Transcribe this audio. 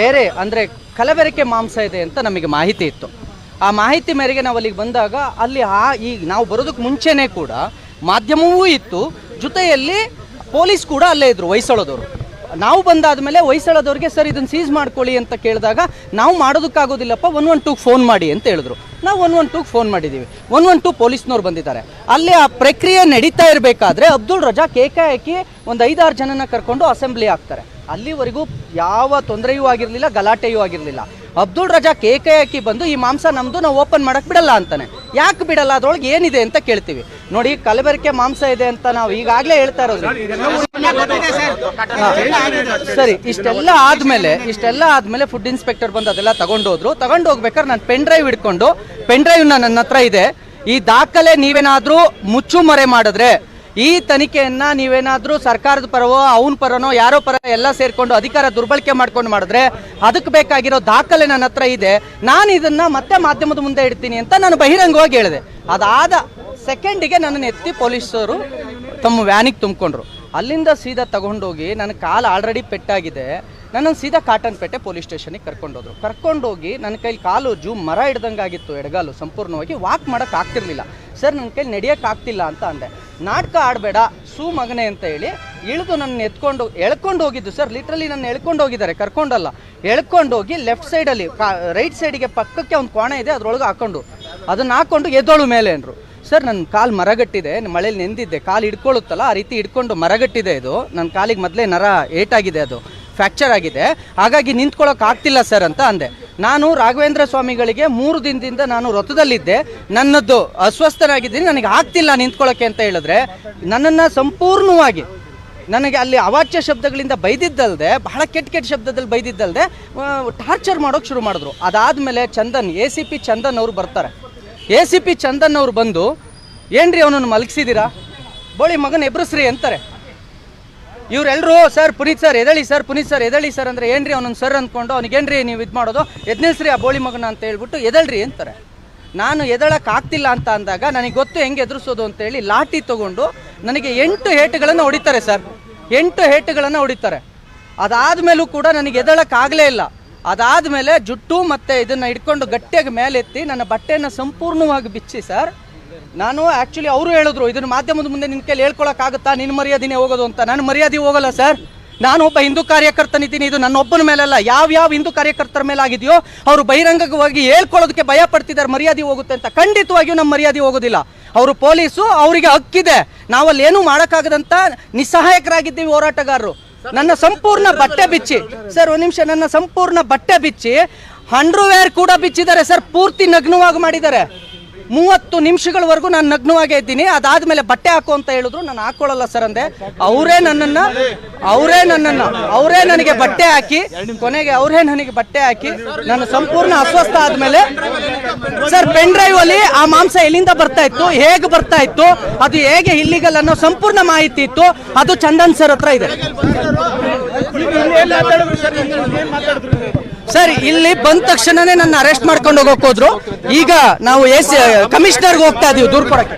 ಬೇರೆ ಅಂದರೆ ಕಲಬೆರಕೆ ಮಾಂಸ ಇದೆ ಅಂತ ನಮಗೆ ಮಾಹಿತಿ ಇತ್ತು. ಆ ಮಾಹಿತಿ ಮೇರೆಗೆ ನಾವು ಅಲ್ಲಿಗೆ ಬಂದಾಗ ಅಲ್ಲಿ ಆ ಈ ನಾವು ಬರೋದಕ್ಕೆ ಮುಂಚೆನೇ ಕೂಡ ಮಾಧ್ಯಮವೂ ಇತ್ತು. ಜೊತೆಯಲ್ಲಿ ಪೊಲೀಸ್ ಕೂಡ ಅಲ್ಲೇ ಇದ್ರು ಹೊಯ್ಸಳದವರು. ನಾವು ಬಂದಾದ ಮೇಲೆ ಹೊಯ್ಸಳದವ್ರಿಗೆ ಸರ್ ಇದನ್ನು ಸೀಸ್ ಮಾಡ್ಕೊಳ್ಳಿ ಅಂತ ಕೇಳಿದಾಗ ನಾವು ಮಾಡೋದಕ್ಕಾಗೋದಿಲ್ಲಪ್ಪ ಒನ್ ಒನ್ ಟೂಗೆ ಫೋನ್ ಮಾಡಿ ಅಂತ ಹೇಳಿದ್ರು. ನಾವು ಒನ್ ಒನ್ ಟೂಗೆ ಫೋನ್ ಮಾಡಿದ್ದೀವಿ ಒನ್ ಒನ್ ಟೂ ಪೊಲೀಸ್ನವ್ರು ಬಂದಿದ್ದಾರೆ. ಅಲ್ಲಿ ಆ ಪ್ರಕ್ರಿಯೆ ನಡೀತಾ ಇರಬೇಕಾದ್ರೆ ಅಬ್ದುಲ್ ರಜಾಕ್ ಏಕಾಏಕಿ ಒಂದು ಐದಾರು ಜನನ ಕರ್ಕೊಂಡು ಅಸೆಂಬ್ಲಿ ಆಗ್ತಾರೆ. ಅಲ್ಲಿವರೆಗೂ ಯಾವ ತೊಂದರೆಯೂ ಆಗಿರಲಿಲ್ಲ ಗಲಾಟೆಯೂ ಆಗಿರಲಿಲ್ಲ. ಅಬ್ದುಲ್ ರಜಾಕ್ ಏಕಾಏಕಿ ಬಂದು ಈ ಮಾಂಸ ನಮ್ಮದು ನಾವು ಓಪನ್ ಮಾಡೋಕ್ಕೆ ಬಿಡಲ್ಲ ಅಂತಾನೆ. ಯಾಕೆ ಬಿಡಲ್ಲ? ಅದರೊಳಗೆ ಏನಿದೆ ಅಂತ ಕೇಳ್ತೀವಿ. ನೋಡಿ ಕಲಬೆರಕೆ ಮಾಂಸ ಇದೆ ಅಂತ ನಾವು ಈಗಾಗಲೇ ಹೇಳ್ತಾ ಇರೋದು. ಸರಿ ಇಷ್ಟೆಲ್ಲ ಆದಮೇಲೆ ಇಷ್ಟೆಲ್ಲ ಆದಮೇಲೆ ಫುಡ್ ಇನ್ಸ್ಪೆಕ್ಟರ್ ಬಂದು ಅದೆಲ್ಲ ತಗೊಂಡೋದ್ರು. ತಗೊಂಡು ಹೋಗ್ಬೇಕಾದ್ರೆ ನಾನು ಪೆನ್ ಡ್ರೈವ್ ಹಿಡ್ಕೊಂಡು ಪೆನ್ ಡ್ರೈವ್ನ ನನ್ನ ಹತ್ರ ಇದೆ. ಈ ದಾಖಲೆ ನೀವೇನಾದರೂ ಮುಚ್ಚುಮರೆ ಮಾಡಿದ್ರೆ ಈ ತನಿಖೆಯನ್ನ ನೀವೇನಾದ್ರೂ ಸರ್ಕಾರದ ಪರವೋ, ಅವನ ಪರನೋ, ಯಾರೋ ಪರ ಎಲ್ಲ ಸೇರ್ಕೊಂಡು ಅಧಿಕಾರ ದುರ್ಬಳಕೆ ಮಾಡ್ಕೊಂಡು ಮಾಡಿದ್ರೆ ಅದಕ್ಕೆ ಬೇಕಾಗಿರೋ ದಾಖಲೆ ನನ್ನ ಹತ್ರ ಇದೆ. ನಾನು ಇದನ್ನ ಮತ್ತೆ ಮಾಧ್ಯಮದ ಮುಂದೆ ಇಡ್ತೀನಿ ಅಂತ ನಾನು ಬಹಿರಂಗವಾಗಿ ಹೇಳಿದೆ. ಅದಾದ ಸೆಕೆಂಡಿಗೆ ನನ್ನನ್ನು ಎತ್ತಿ ಪೊಲೀಸರು ತಮ್ಮ ವ್ಯಾನಿಗೆ ತುಂಬಿಕೊಂಡ್ರು. ಅಲ್ಲಿಂದ ಸೀದಾ ತಗೊಂಡೋಗಿ ನನ್ನ ಕಾಲು ಆಲ್ರೆಡಿ ಪೆಟ್ಟಾಗಿದೆ. ನನ್ನನ್ನು ಸೀದಾ ಕಾಟನ್ಪೇಟೆ ಪೊಲೀಸ್ ಸ್ಟೇಷನಿಗೆ ಕರ್ಕೊಂಡೋದ್ರು. ಕರ್ಕೊಂಡೋಗಿ ನನ್ನ ಕೈಲಿ ಕಾಲು, ಜೂ, ಮರ ಹಿಡ್ದಂಗಾಗಿತ್ತು ಎಡಗಾಲು, ಸಂಪೂರ್ಣವಾಗಿ ವಾಕ್ ಮಾಡೋಕೆ ಆಗ್ತಿರ್ಲಿಲ್ಲ. ಸರ್ ನನ್ನ ಕೈಲಿ ನಡೆಯೋಕ್ಕಾಗ್ತಿಲ್ಲ ಅಂತ ಅಂದೆ. ನಾಟಕ ಆಡಬೇಡ, ಸೂ ಮಗನೆ ಅಂತ ಹೇಳಿ ಇಳಿದು ನನ್ನ ಎತ್ಕೊಂಡು, ಎಳ್ಕೊಂಡು ಹೋಗಿದ್ದು ಸರ್ ಲಿಟ್ರಲಿ ನನ್ನ ಎಳ್ಕೊಂಡು ಹೋಗಿದ್ದಾರೆ, ಕರ್ಕೊಂಡಲ್ಲ. ಎಳ್ಕೊಂಡು ಹೋಗಿ ಲೆಫ್ಟ್ ಸೈಡಲ್ಲಿ ರೈಟ್ ಸೈಡಿಗೆ ಪಕ್ಕಕ್ಕೆ ಒಂದು ಕೋಣೆ ಇದೆ, ಅದ್ರೊಳಗೆ ಹಾಕೊಂಡು, ಅದನ್ನ ಹಾಕೊಂಡು ಎದ್ದೋಳು ಮೇಲೆ ಅಂದರು. ಸರ್ ನನ್ನ ಕಾಲು ಮರಗಟ್ಟಿದೆ ಮಳೇಲಿ ನೆಂದಿದ್ದೆ ಕಾಲು ಹಿಡ್ಕೊಳ್ಳುತ್ತಲ್ಲ, ಆ ರೀತಿ ಹಿಡ್ಕೊಂಡು ಮರಗಟ್ಟಿದೆ ಇದು. ನನ್ನ ಕಾಲಿಗೆ ಮೊದಲೇ ನರ ಏಟಾಗಿದೆ ಅದು, ಫ್ಯಾಕ್ಚರ್ ಆಗಿದೆ. ಹಾಗಾಗಿ ನಿಂತ್ಕೊಳ್ಳೋಕೆ ಆಗ್ತಿಲ್ಲ ಸರ್ ಅಂತ ಅಂದೆ. ನಾನು ರಾಘವೇಂದ್ರ ಸ್ವಾಮಿಗಳಿಗೆ ಮೂರು ದಿನದಿಂದ ನಾನು ವ್ರತದಲ್ಲಿದ್ದೆ ನನ್ನದು ಅಸ್ವಸ್ಥನಾಗಿದ್ದೀನಿ ನನಗೆ ಆಗ್ತಿಲ್ಲ ನಿಂತ್ಕೊಳ್ಳೋಕೆ ಅಂತ ಹೇಳಿದ್ರೆ, ನನ್ನನ್ನು ಸಂಪೂರ್ಣವಾಗಿ ನನಗೆ ಅಲ್ಲಿ ಅವಾಚ್ಯ ಶಬ್ದಗಳಿಂದ ಬೈದಿದ್ದಲ್ಲದೆ ಬಹಳ ಕೆಟ್ಟ ಕೆಟ್ಟ ಶಬ್ದದಲ್ಲಿ ಬೈದಿದ್ದಲ್ಲದೆ ಟಾರ್ಚರ್ ಮಾಡೋಕೆ ಶುರು ಮಾಡಿದ್ರು. ಅದಾದಮೇಲೆ Chandan, A C P Chandan ಅವರು ಬರ್ತಾರೆ. ಎ ಸಿ ಪಿ ಚಂದನ್ ಅವರು ಬಂದು, ಏನ್ರಿ ಅವನನ್ನು ಮಲಗಿಸಿದ್ದೀರಾ ಬೋಳಿ ಮಗನ ಎಬ್ರಸ್ರಿ ಅಂತಾರೆ. ಇವರೆಲ್ಲರೂ ಸರ್, ಪುನೀತ್ ಸರ್, ಎದಳಿ ಸರ್, ಪುನೀತ್ ಸರ್, ಎದಳಿ ಸರ್ ಅಂದರೆ ಏನ್ರಿ ಅವನೊಂದು ಸರ್ ಅಂದ್ಕೊಂಡು ಅವ್ನಿಗೇನ್ರಿ ನೀವು ಇದು ಮಾಡೋದು? ಎದ್ನಿಲ್ಸ್ರಿ ಆ ಬೋಳಿ ಮಗನ ಅಂತ ಹೇಳ್ಬಿಟ್ಟು ಎದಳ್ರಿ ಅಂತಾರೆ. ನಾನು ಎದಳಕ್ಕೆ ಆಗ್ತಿಲ್ಲ ಅಂತ ಅಂದಾಗ ನನಗೆ ಗೊತ್ತು ಹೆಂಗೆ ಎದುರಿಸೋದು ಅಂತೇಳಿ ಲಾಠಿ ತಗೊಂಡು ನನಗೆ ಎಂಟು ಹೇಟುಗಳನ್ನು ಹೊಡಿತಾರೆ, ಸರ್. ಎಂಟು ಹೇಟುಗಳನ್ನು ಹೊಡಿತಾರೆ. ಅದಾದ್ಮೇಲೂ ಕೂಡ ನನಗೆ ಎದಳಕ್ಕಾಗಲೇ ಇಲ್ಲ. ಅದಾದ್ಮೇಲೆ ಜುಟ್ಟು ಮತ್ತೆ ಇದನ್ನ ಹಿಡ್ಕೊಂಡು ಗಟ್ಟಿಯಾಗಿ ಮೇಲೆತ್ತಿ ನನ್ನ ಬಟ್ಟೆಯನ್ನು ಸಂಪೂರ್ಣವಾಗಿ ಬಿಚ್ಚಿ, ಸರ್ ನಾನು ಆಕ್ಚುಲಿ ಅವರು ಹೇಳಿದ್ರು, ಇದನ್ನ ಮಾಧ್ಯಮದ ಮುಂದೆ ನಿನ್ನ ಕೈಲಿ ಹೇಳ್ಕೊಳಕ್ಕಾಗುತ್ತಾ? ನಿನ್ನ ಮರ್ಯಾದಿನೇ ಹೋಗೋದು ಅಂತ. ನಾನು ಮರ್ಯಾದೆ ಹೋಗಲ್ಲ ಸರ್. ನಾನು ಒಬ್ಬ ಹಿಂದೂ ಕಾರ್ಯಕರ್ತನಿದ್ದೀನಿ, ಇದು ನನ್ನ ಒಬ್ಬನ ಮೇಲಲ್ಲ. ಯಾವ ಯಾವ ಹಿಂದೂ ಕಾರ್ಯಕರ್ತರ ಮೇಲೆ ಆಗಿದೆಯೋ ಅವರು ಬಹಿರಂಗವಾಗಿ ಹೇಳ್ಕೊಳ್ಳೋದಕ್ಕೆ ಭಯ ಪಡ್ತಿದ್ದಾರೆ, ಮರ್ಯಾದೆ ಹೋಗುತ್ತೆ ಅಂತ. ಖಂಡಿತವಾಗಿಯೂ ನಮ್ಮ ಮರ್ಯಾದೆ ಹೋಗೋದಿಲ್ಲ. ಅವರು ಪೊಲೀಸು, ಅವರಿಗೆ ಹಕ್ಕಿದೆ. ನಾವಲ್ಲಿ ಏನೂ ಮಾಡೋಕ್ಕಾಗದಂತ ನಿಸ್ಸಹಾಯಕರಾಗಿದ್ದೀವಿ ಹೋರಾಟಗಾರರು. ನನ್ನ ಸಂಪೂರ್ಣ ಬಟ್ಟೆ ಬಿಚ್ಚಿ. ಸರ್, ಒಂದು ನಿಮಿಷ, ನನ್ನ ಸಂಪೂರ್ಣ ಬಟ್ಟೆ ಬಿಚ್ಚಿ. ಹಂಡ್ರವೇರ್ ಕೂಡ ಬಿಚ್ಚಿದ್ದಾರೆ ಸರ್, ಪೂರ್ತಿ ನಗ್ನವಾಗಿ ಮಾಡಿದ್ದಾರೆ. ಮೂವತ್ತು ನಿಮಿಷಗಳವರೆಗೂ ನಾನು ನಗ್ನವಾಗೇ ಇದ್ದೀನಿ. ಅದಾದ್ಮೇಲೆ ಬಟ್ಟೆ ಹಾಕು ಅಂತ ಹೇಳಿದ್ರು. ನಾನು ಹಾಕೊಳ್ಳಲ್ಲ ಸರ್ ಅಂದೆ. ಅವರೇ ನನ್ನನ್ನು ಅವರೇ ನನ್ನನ್ನು, ಅವರೇ ನನಗೆ ಬಟ್ಟೆ ಹಾಕಿ, ಕೊನೆಗೆ ಅವರೇ ನನಗೆ ಬಟ್ಟೆ ಹಾಕಿ, ನಾನು ಸಂಪೂರ್ಣ ಅಸ್ವಸ್ಥ ಆದ್ಮೇಲೆ ಸರ್ ಪೆನ್ ಡ್ರೈವ್ ಅಲ್ಲಿ ಆ ಮಾಂಸ ಎಲ್ಲಿಂದ ಬರ್ತಾ ಇತ್ತು, ಹೇಗೆ ಬರ್ತಾ ಇತ್ತು, ಅದು ಹೇಗೆ ಇಲ್ಲಿಗಲ್ ಅನ್ನೋ ಸಂಪೂರ್ಣ ಮಾಹಿತಿ ಇತ್ತು. ಅದು ಚಂದನ್ ಸರ್ ಹತ್ರ ಇದೆ. ಸರ್, ಇಲ್ಲಿ ಬಂದ ತಕ್ಷಣನೇ ನನ್ನ ಅರೆಸ್ಟ್ ಮಾಡ್ಕೊಂಡು ಹೋಗೋಕೆ ಹೋದ್ರು. ಈಗ ನಾವು ಎಸ್ ಕಮಿಷನರ್ಗೆ ಹೋಗ್ತಾ ಇದೀವಿ ದೂರ ಕೊಡಕ್ಕೆ